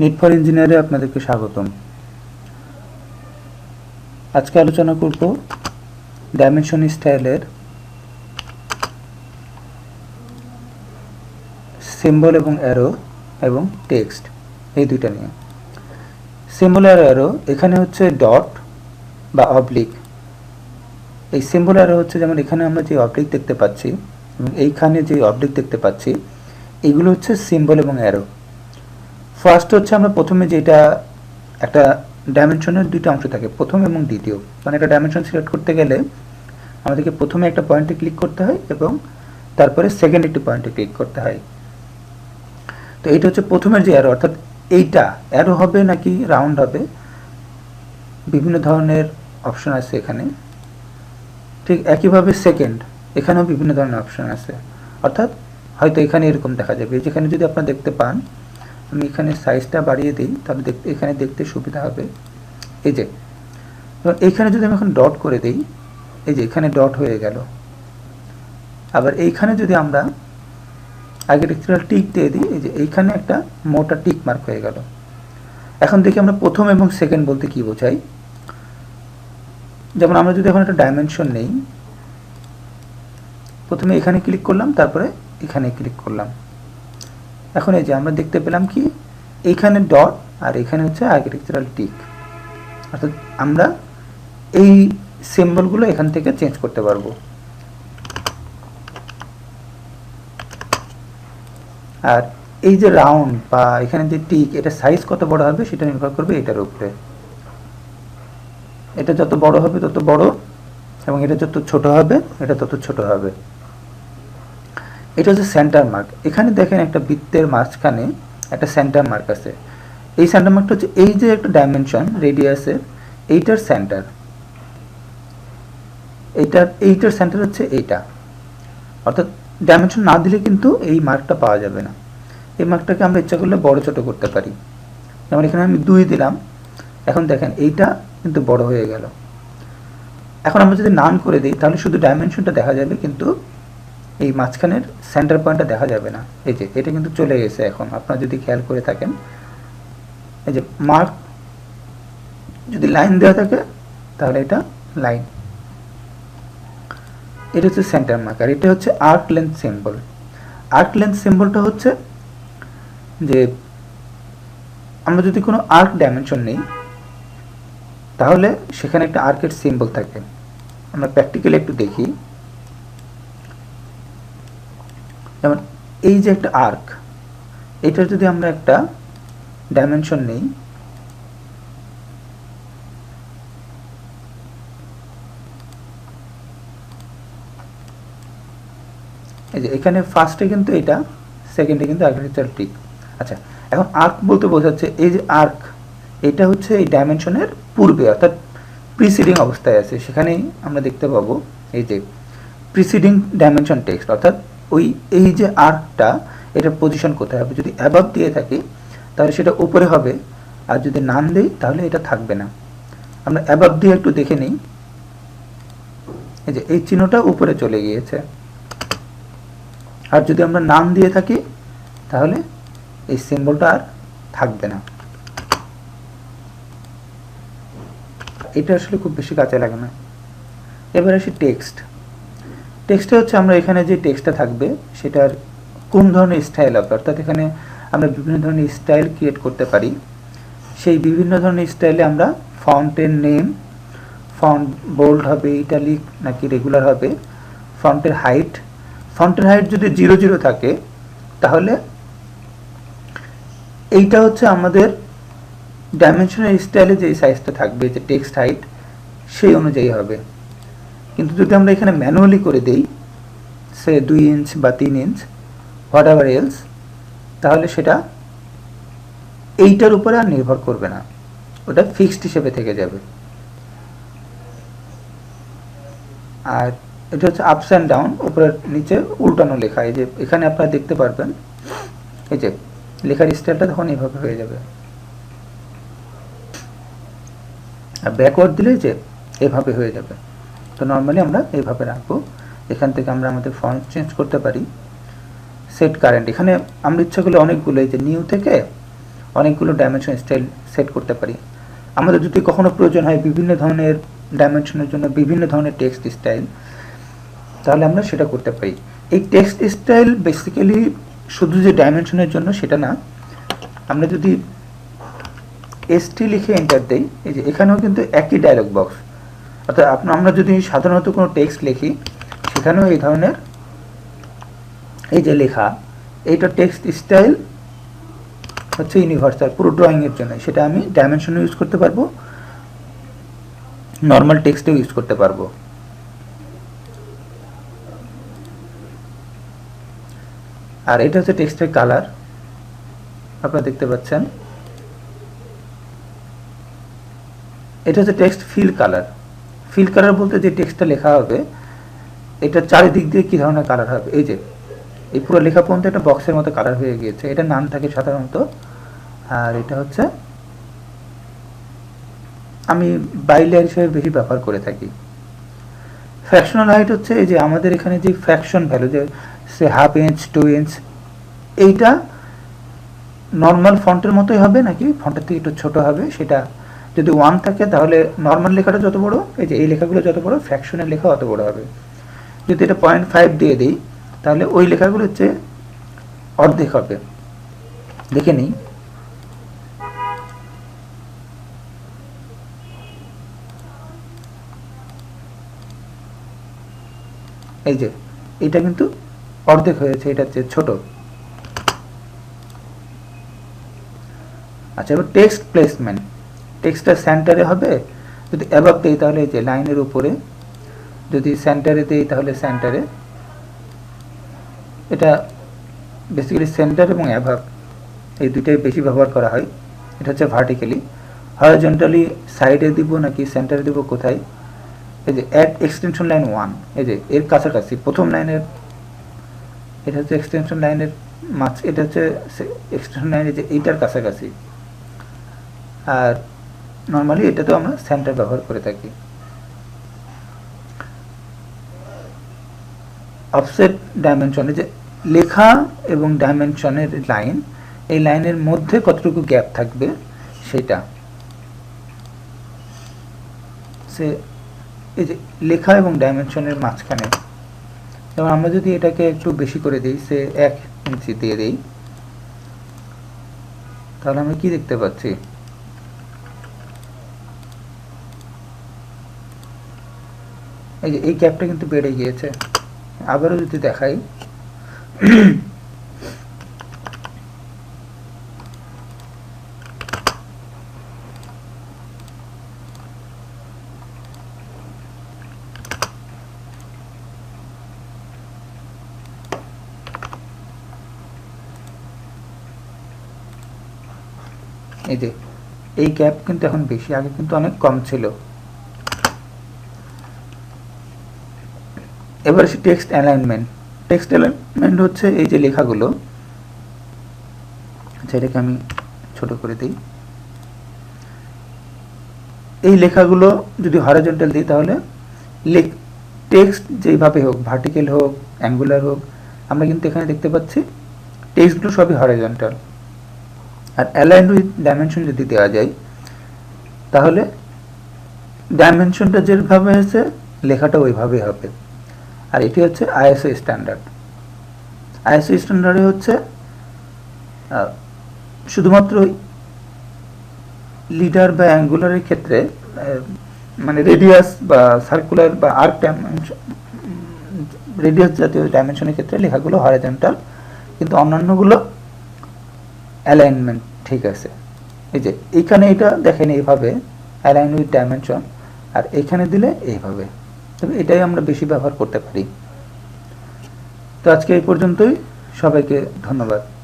NEET for ইঞ্জিনিয়ারে আপনাদেরকে স্বাগতম। আজকে আলোচনা করব ডাইমেনশন স্টাইলের সিম্বল এবং অ্যারো এবং টেক্সট এই দুইটা নিয়ে। সিম্বল আর অ্যারো এখানে হচ্ছে ডট বা অবলিক এই সিম্বল অ্যারো হচ্ছে যেমন এখানে আমরা যে অবলিক দেখতে পাচ্ছি, এবং এইখানে যে অবলিক দেখতে পাচ্ছি, এগুলো হচ্ছে সিম্বল এবং অ্যারো ফার্স্ট হচ্ছে আমরা প্রথমে যেটা একটা ডাইমেনশনের দুইটা অংশ থাকে, প্রথম এবং দ্বিতীয়। মানে একটা ডাইমেনশন সিলেক্ট করতে গেলে আমাদেরকে প্রথমে একটা পয়েন্টে ক্লিক করতে হয় এবং তারপরে সেকেন্ড একটি পয়েন্টে ক্লিক করতে হয়। তো এইটা হচ্ছে প্রথমের যে অ্যারো অর্থাৎ এইটা অ্যারো হবে নাকি রাউন্ড হবে? বিভিন্ন ধরনের অপশন আছে এখানে। ঠিক একইভাবে সেকেন্ড এখানেও বিভিন্ন ধরনের অপশন আছে। অর্থাৎ হয়তো এখানে এরকম দেখা যাবে। যেখানে যদি আপনারা দেখতে পান আমি এখানে সাইজটা বাড়িয়ে দিই, তাহলে দেখতে, এখানে দেখতে সুবিধা হবে। এই যে এইখানে যদি আমি এখন ডট করে দিই, এই যে এখানে ডট হয়ে গেল। আবার এইখানে যদি আমরা আর্কিটেকচারাল টিক দিয়ে দিই, এই যে এইখানে একটা মোটা টিক মার্ক হয়ে গেল। এখন দেখি আমরা প্রথম এবং সেকেন্ড বলতে কি বোঝাই। যেমন আমরা যদি এখন একটা ডাইমেনশন নেই, প্রথমে এখানে ক্লিক করলাম, তারপরে এখানে ক্লিক করলাম। এখন এই যে আমরা দেখতে পেলাম কি, এইখানে ডট আর এখানে হচ্ছে আর্কিটেকচারাল টিক অর্থাৎ আমরা এই সিম্বলগুলো এখান থেকে চেঞ্জ করতে পারব। আর এই যে রাউন্ড বা এখানে যে টিক এটা সাইজ কত বড় হবে সেটা নির্ভর করবে এটার উপরে। এটা যত বড় হবে তত বড় এবং এটা যত ছোট হবে, এটা তত ছোট হবে। এটা হচ্ছে সেন্টার মার্ক এখানে দেখেন একটা বৃত্তের মাঝখানে একটা সেন্টার মার্ক আছে। এই সেন্টার মার্কটা হচ্ছে এই যে একটা ডাইমেনশন রেডিয়াসের এইটার সেন্টার এইটার এইটার সেন্টার হচ্ছে এইটা। অর্থাৎ ডাইমেনশন না দিলে কিন্তু এই মার্কটা পাওয়া যাবে না। এই মার্কটাকে আমরা ইচ্ছা করলে বড় ছোট করতে পারি। যেমন এখানে আমি দুই দিলাম। এখন দেখেন এইটা কিন্তু বড় হয়ে গেল। এখন আমরা যদি নান করে দিই, তাহলে শুধু ডাইমেনশনটা দেখা যাবে, কিন্তু এই মাঝখানের সেন্টার পয়েন্টটা দেখা যাবে না। এই যে, এটা কিন্তু চলে গেছে এখন। আপনারা যদি খেয়াল করে থাকেন, এই যে মার্ক যদি লাইন দেওয়া থাকে, তাহলে এটা লাইন এটা হচ্ছে সেন্টার মার্ক আর এটা হচ্ছে arc length symbol arc length সিম্বলটা হচ্ছে যে, আমরা যদি কোনো আর্ক ডাইমেনশন নেই, তাহলে সেখানে একটা আর্কের সিম্বল থাকে। আমরা প্র্যাকটিক্যালি একটু দেখি। যেমন এই যে একটা আর্ক এটার যদি আমরা একটা ডাইমেনশন নেই, এই যে এখানে ফার্স্টে কিন্তু এটা সেকেন্ডে কিন্তু আর্কিটেকচার টিক আচ্ছা এখন আর্ক বলতে বোঝাচ্ছে এই যে আর্ক এটা হচ্ছে এই ডাইমেনশনের পূর্বে, অর্থাৎ প্রিসিডিং অবস্থায় আছে। সেখানেই আমরা দেখতে পাবো এই যে প্রিসিডিং ডাইমেনশন টেক্সট অর্থাৎ ওই, এই যে আর্কটা এটার পজিশন কোথায় হবে? যদি অ্যাবাভ দিয়ে থাকি, তাহলে সেটা উপরে হবে। আর যদি নান দিই, তাহলে এটা থাকবে না। আমরা অ্যাবাভ দিয়ে একটু দেখে নিই। এই যে, এই চিহ্নটা উপরে চলে গিয়েছে। আর যদি আমরা নাম দিয়ে থাকি, তাহলে এই সিম্বলটা আর থাকবে না। এটা আসলে খুব বেশি কাজে লাগে না। এবার আসি টেক্সট টেক্সটে হচ্ছে আমরা এখানে যে টেক্সটটা থাকবে, সেটার কোন ধরনের স্টাইল হবে অর্থাৎ এখানে আমরা বিভিন্ন ধরনের স্টাইল ক্রিয়েট করতে পারি। সেই বিভিন্ন ধরনের স্টাইলে আমরা ফন্টের নেম, ফন্ট বোল্ড হবে, ইটালিক নাকি রেগুলার হবে, ফন্টের হাইট। ফন্টের হাইট যদি জিরো জিরো থাকে, তাহলে এইটা হচ্ছে আমাদের ডাইমেনশনের স্টাইলে যে সাইজটা থাকবে, যে টেক্সট হাইট সেই অনুযায়ী হবে। কিন্তু যদি আমরা এখানে ম্যানুয়ালি করে দেই সে দুই ইঞ্চ বা তিন ইঞ্চ হোয়াট এভার এলস তাহলে সেটা এইটার উপরে আর নির্ভর করবে না। ওটা ফিক্সড হিসেবে থেকে যাবে। আর এটা হচ্ছে আপস অ্যান্ড ডাউন উপরের নিচে উল্টানো লেখা। এই যে এখানে আপনারা দেখতে পারবেন, এই যে লেখার স্টাইলটা তখন এইভাবে হয়ে যাবে। আর ব্যাকওয়ার্ড দিলে যে এভাবে হয়ে যাবে। তো নর্মালি আমরা এইভাবে রাখব। এখান থেকে আমরা আমাদের ফন্ট চেঞ্জ করতে পারি। সেট কারেন্ট এখানে আমরা ইচ্ছা করলে অনেকগুলো, এই যে নিউ থেকে অনেকগুলো ডাইমেনশন স্টাইল সেট করতে পারি। আমাদের যদি কখনো প্রয়োজন হয় বিভিন্ন ধরনের ডাইমেনশনের জন্য বিভিন্ন ধরনের টেক্সট স্টাইল তাহলে আমরা সেটা করতে পারি। এই টেক্সট স্টাইল বেসিক্যালি শুধু যে ডাইমেনশনের জন্য সেটা না, আমরা যদি এসটি লিখে এন্টার দেই, এই যে এখানেও কিন্তু একই ডায়লগ বক্স অর্থাৎ আপনা- আমরা যদি সাধারণত কোনো টেক্সট লিখি, সেখানেও এই ধরনের এই যে লেখা, এইটা টেক্সট স্টাইল হচ্ছে ইউনিভার্সাল পুরো ড্রয়িংয়ের জন্য। সেটা আমি ডাইমেনশনও ইউজ করতে পারব নর্মাল টেক্সটেও ইউজ করতে পারব। আর এটা হচ্ছে টেক্সটের কালার আপনারা দেখতে পাচ্ছেন। এটা হচ্ছে text fill colour fill colour বলতে যে টেক্সটটা লেখা হবে, এটা চারিদিক দিয়ে কী ধরনের কালার হবে? এই যে, এই পুরো লেখা পর্যন্ত একটা বক্সের মতো কালার হয়ে গিয়েছে। এটা নাম থাকে সাধারণত। আর এটা হচ্ছে, আমি বাইলেয়ার হিসেবে বেশি ব্যবহার করে থাকি। ফ্র্যাকশনাল হাইট হচ্ছে এই যে আমাদের এখানে যে ফ্র্যাকশন ভ্যালু যে সে হাফ ইঞ্চ টু ইঞ্চ এইটা নর্মাল ফন্টের মতোই হবে নাকি ফন্টের থেকে একটু ছোট হবে? সেটা যদি ওয়ান থাকে, তাহলে নর্মাল লেখাটা যত বড়, এই যে এই লেখাগুলো যত বড় ফ্র্যাকশনের লেখা অত বড় হবে। যদি এটা পয়েন্ট ফাইভ দিয়ে দিই, তাহলে ওই লেখাগুলো হচ্ছে অর্ধেক হবে। দেখে নিই। এই যে, এটা কিন্তু অর্ধেক হয়েছে, এটা হচ্ছে ছোট। আচ্ছা এবার টেক্সট প্লেসমেন্ট টেক্সটটা সেন্টারে হবে। যদি অ্যাবাব দেই তাহলে এই যে লাইনের উপরে, যদি সেন্টারে দেই তাহলে সেন্টারে এটা বেসিক্যালি সেন্টার এবং অ্যাভাব এই দুইটাই বেশি ব্যবহার করা হয়। এটা হচ্ছে ভার্টিক্যালি হরিজন্টালি সাইডে দিব নাকি সেন্টারে দিব কোথায়? এই যে অ্যাড এক্সটেনশন লাইন ওয়ান এই যে এর কাছাকাছি, প্রথম লাইনের এটা হচ্ছে এক্সটেনশন লাইনের মাছ এটা হচ্ছে এক্সটেনশন লাইনের যে এইটার কাছাকাছি। আর নর্মালি এটা তো আমরা সেন্টার ব্যবহার করে থাকি। অফসেট ডাইমেনশনে যে লেখা এবং ডাইমেনশনের লাইন এই লাইনের মধ্যে কতটুকু গ্যাপ থাকবে সেটা। সে এই যে লেখা এবং ডাইমেনশনের মাঝখানে, যেমন আমরা যদি এটাকে একটু বেশি করে দিই, সে এক ইঞ্চি দিয়ে দিই, তাহলে আমরা কি দেখতে পাচ্ছি? এই যে, এই গ্যাপটা কিন্তু বেড়ে গিয়েছে। আবারও যদি দেখাই। এই যে, এই গ্যাপ কিন্তু এখন বেশি, আগে কিন্তু অনেক কম ছিল। এবার আসি টেক্সট অ্যালাইনমেন্ট টেক্সট অ্যালাইনমেন্ট হচ্ছে এই যে লেখাগুলো আচ্ছা এটাকে আমি ছোট করে দিই। এই লেখাগুলো যদি হরাজন্টাল দিই তাহলে লেখ টেক্সট যেইভাবে হোক ভার্টিক্যাল হোক অ্যাঙ্গুলার হোক, আমরা কিন্তু এখানে দেখতে পাচ্ছি টেক্সটগুলো সবই হরাজন্টাল আর অ্যালাইন উইথ ডাইমেনশন যদি দেওয়া যায়, তাহলে ডাইমেনশনটা যেভাবে আছে, লেখাটা ওইভাবেই হবে। আর এটি হচ্ছে আইএসও স্ট্যান্ডার্ড। আইএসও স্ট্যান্ডার্ডে হচ্ছে শুধুমাত্র লিডার বা অ্যাঙ্গুলারের ক্ষেত্রে মানে রেডিয়াস বা সার্কুলার বা আর্ক ডাইমেনশন রেডিয়াস জাতীয় ডাইমেনশনের ক্ষেত্রে লেখাগুলো হরিজন্টাল কিন্তু অন্যান্যগুলো অ্যালাইনমেন্ট ঠিক আছে। এই যে, এখানে এটা দেখেন এইভাবে অ্যালাইন উইথ ডাইমেনশন আর এখানে দিলে এইভাবে। তবে এটাই আমরা বেশি ব্যবহার করতে পারি। তো আজকে এই পর্যন্তই। সবাইকে ধন্যবাদ।